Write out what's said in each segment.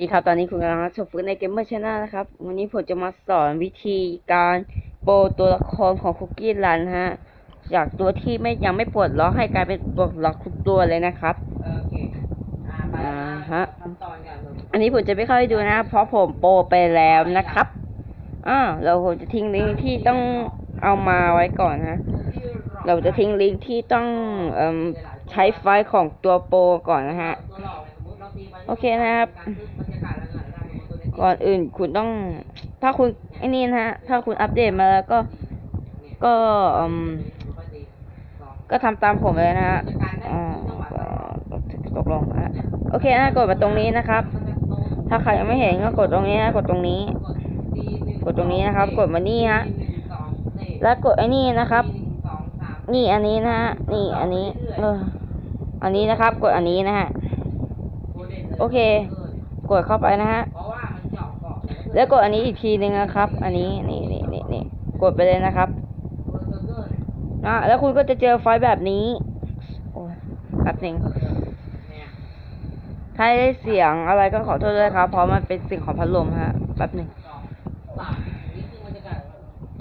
ดีครับ ตอนนี้คุณกำลังรับชมฟื้นในเกมเมอร์ช n นนะครับ วันนี้ผมจะมาสอนวิธีการโปรตัวละครของคุกกี้รันฮะ จากตัวที่ไม่ยังไม่ปลดล็อกให้กลายเป็นปลดล็อกทุกตัวเลยนะครับ โอเค อ่าไปอ่าฮะขั้นตอนกันเลยอันนี้ผมจะไม่เข้าให้ดูนะ เพราะผมโปรไปแล้วนะครับ อ่า เราผมจะทิ้งลิงก์ที่ต้องเอามาไว้ก่อนนะ เราจะทิ้งลิงก์ที่ต้องเอ่มใช้ไฟล์ของตัวโปรก่อนนะฮะ โอเคนะครับ ก่อนอื่นคุณต้อง ถ้าคุณไอ้นี่นะฮะ ถ้าคุณอัปเดตมาแล้วก็ ก็ก็ทำตามผมเลยนะฮะตกลงนะฮะโอเคนะกดมาตรงนี้นะครับ ถ้าใครยังไม่เห็นก็กดตรงนี้นะ กดตรงนี้ กดตรงนี้นะครับ กดมานี่ฮะ แล้วกดไอ้นี่นะครับ นี่อันนี้นะฮะ นี่อันนี้ เออ อันนี้นะครับ กดอันนี้นะฮะ โอเค กดเข้าไปนะฮะเพราะว่ามันเจาะเกาะแล้วกดอันนี้อีกทีหนึ่งนะครับ อันนี้นี่นี่นี่นี่กดไปเลยนะครับเบอร์เซอร์เกอร์เนี่ยอะแล้วคุณก็จะเจอไฟล์แบบนี้โอ้ยแป๊บหนึงเนี่ยถ้าได้เสียงอะไรก็ขอโทษด้วยครับ เพราะมันเป็นเสิ่งของพัดลมฮะแป๊บหนึ่งสองสามนี่คือบรรยากาศ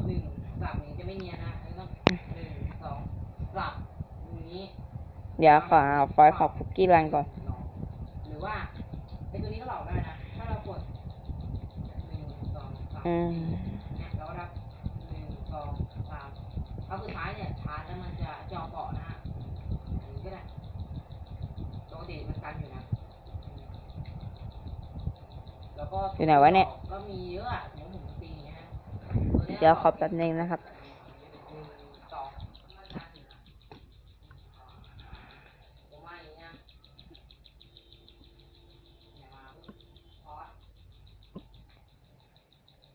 หนึ่งสามนี้จะไม่เนียนนะอันนี้ต้องหนึ่งสองสามอย่างนี้เดี๋ยวขอเอาไฟล์ของคุกกี้รันก่อนห รือว่าไอตัวนี้ก็หลอกได้นะ ถ้าเรากดหนึ่งสองสามอืม เนี่ยเราก็นับหนึ่งสองสามเอาสุดท้ายเนี่ยชาร์จแล้วมันจะจอเกาะนะฮะอย่างนี้ก็ได้ปกติมันกันอยู่นะแล้วก็อยู่ไหนวะเนี่ย ก็มีเยอะอะหมูหมูตีอย่างเงี้ยฮะตัวนี้ยเดี๋ยวขอแป๊บหนึงนะครับ หนึ่งสองผมว่าอย่างเงี้ยเนี่ยมาปุ๊บพอส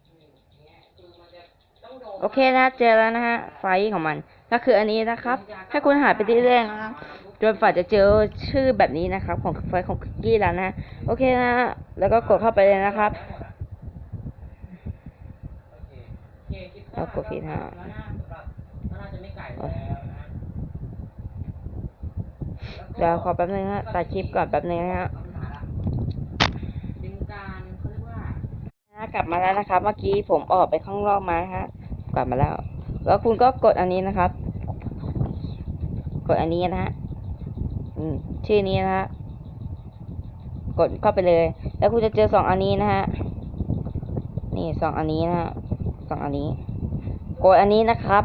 อืมอย่างเงี้ยคือมันจะต้อง โดนโอเคนะเจอแล้วนะฮะ ไฟล์ของมัน ก็คืออันนี้นะครับ ให้คุณหาไปเรื่อยๆนะครับจนฝ่าจะเจอชื่อแบบนี้นะครับ ของไฟล์ของคุกกี้รันนะโอเคนะฮะแล้วก็กดเข้าไปเลยนะครับโอเคคิดว่าเอากดผิดฮะแล้วน่าสำหรับแล้วน่าจะไม่ไก่แล้วนะเดี๋ยวขอแป๊บนึงฮะตัดคลิปก่อนแป๊บนึงนะฮะเป็นการเขาเรียกว่านะกลับมาแล้วนะครับ เมื่อกี้ผมออกไปข้างนอกมานะฮะ กลับมาแล้ว แล้วคุณก็กดอันนี้นะครับ กดอันนี้นะฮะชื่อนี้นะฮะกดเข้าไปเลย แล้วคุณจะเจอสองอันนี้นะฮะนี่สองอันนี้นะฮะสองอันนี้ กดอันนี้นะครับ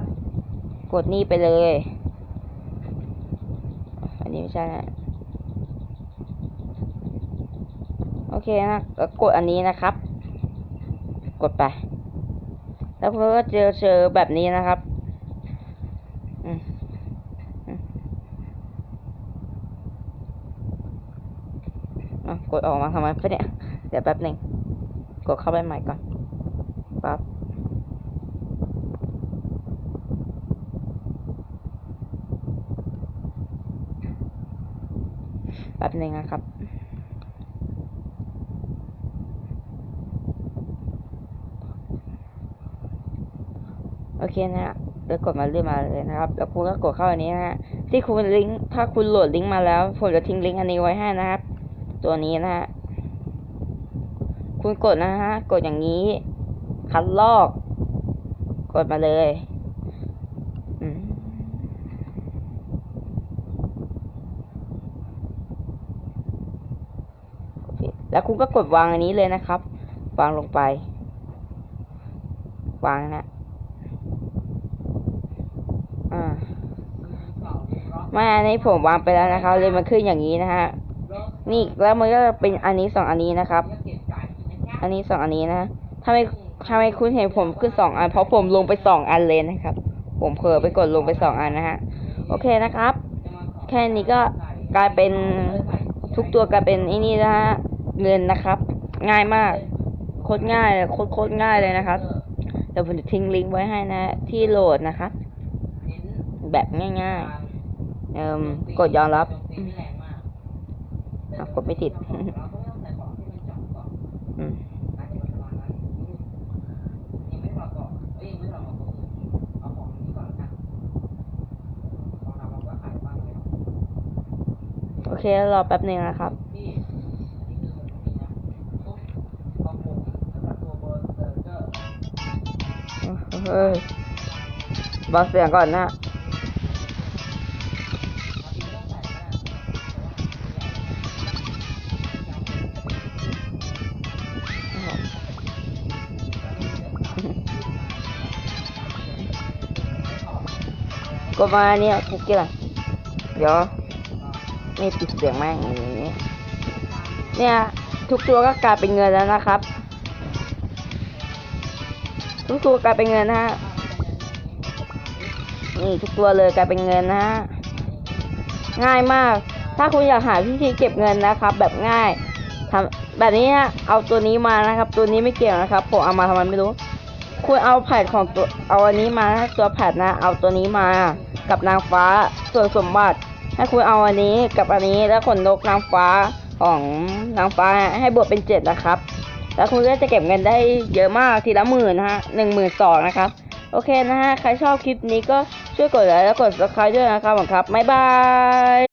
กดนี่ไปเลย อันนี้ไม่ใช่นะโอเคนะแล้วกดอันนี้นะครับ กดไป แล้วคุณก็เจอเจอแบบนี้นะครับอะกดออกมาทำไมปะเนี่ย เดี๋ยวแป๊บหนึ่งกดเข้าไปใหม่ก่อนปั๊บแป๊บหนึ่งนะครับ โอเคนะฮะแล้วกดมาเรื่อยมาเลยนะครับ แล้วคุณก็กดเข้าอันนี้นะฮะ ที่คุณลิงก์ ถ้าคุณโหลดลิงก์มาแล้ว ผมจะทิ้งลิงก์อันนี้ไว้ให้นะครับ ตัวนี้นะฮะ คุณกดนะฮะ กดอย่างนี้ คัดลอก กดมาเลยอืมแล้วคุณก็กดวางอันนี้เลยนะครับ วางลงไป วางนะ อ่าไม่อันนี้ผมวางไปแล้วนะครับเลยมันขึ้นอย่างนี้นะฮะนี่แล้วมันก็เป็นอันนี้สองอันนี้นะครับ อันนี้สองอันนี้นะทำไมทำไมคุณเห็นผมขึ้นสองอัน เพราะผมลงไปสองอันเลยนะครับ ผมเผลอไปกดลงไปสองอันนะฮะโอเคนะครับ แค่นี้ก็กลายเป็นทุกตัวกลายเป็นไอ้นี่นะฮะเงินนะครับ ง่ายมากโคตรง่ายเลยโคตรโคตรง่ายเลยนะครับเดี๋ยวผมจะทิ้งลิงก์ไว้ให้นะ ที่โหลดนะครับ แบบง่ายๆเอ่มกดยอมรับกดไม่ติดโอเค รอแป๊บหนึ่งนะครับเฮ้ยบอสเสียงก่อนนะ ก็มาเนี่ยคุกกี้ล่ะเดี๋ยวนี่ปิดเสียงแม่งอย่างนี้ เนี่ย ทุกตัวก็กลายเป็นเงินแล้วนะครับ ทุกตัวกลายเป็นเงินนะฮะนี่ทุกตัวเลยกลายเป็นเงินนะฮะง่ายมาก ถ้าคุณอยากหาวิธีเก็บเงินนะครับ แบบง่ายทำแบบนี้ฮะเอาตัวนี้มานะครับ ตัวนี้ไม่เกี่ยวนะครับผมเอามาทำไมไม่รู้ คุณเอาแผ่นของตัวเอาอันนี้มาตัวแผ่นนะ เอาตัวนี้มากับนางฟ้าส่วนสมบัติ ให้คุณเอาอันนี้กับอันนี้แล้วขนนกนางฟ้าของนางฟ้าให้บวกเป็นเจ็ดนะครับ แล้วคุณก็จะเก็บเงินได้เยอะมากทีละหมื่นนะฮะหนึ่งหมื่นสองนะครับ โอเคนะฮะ ใครชอบคลิปนี้ก็ช่วยกดไลค์แล้วกด subscribe ด้วยนะครับผมครับบ๊ายบาย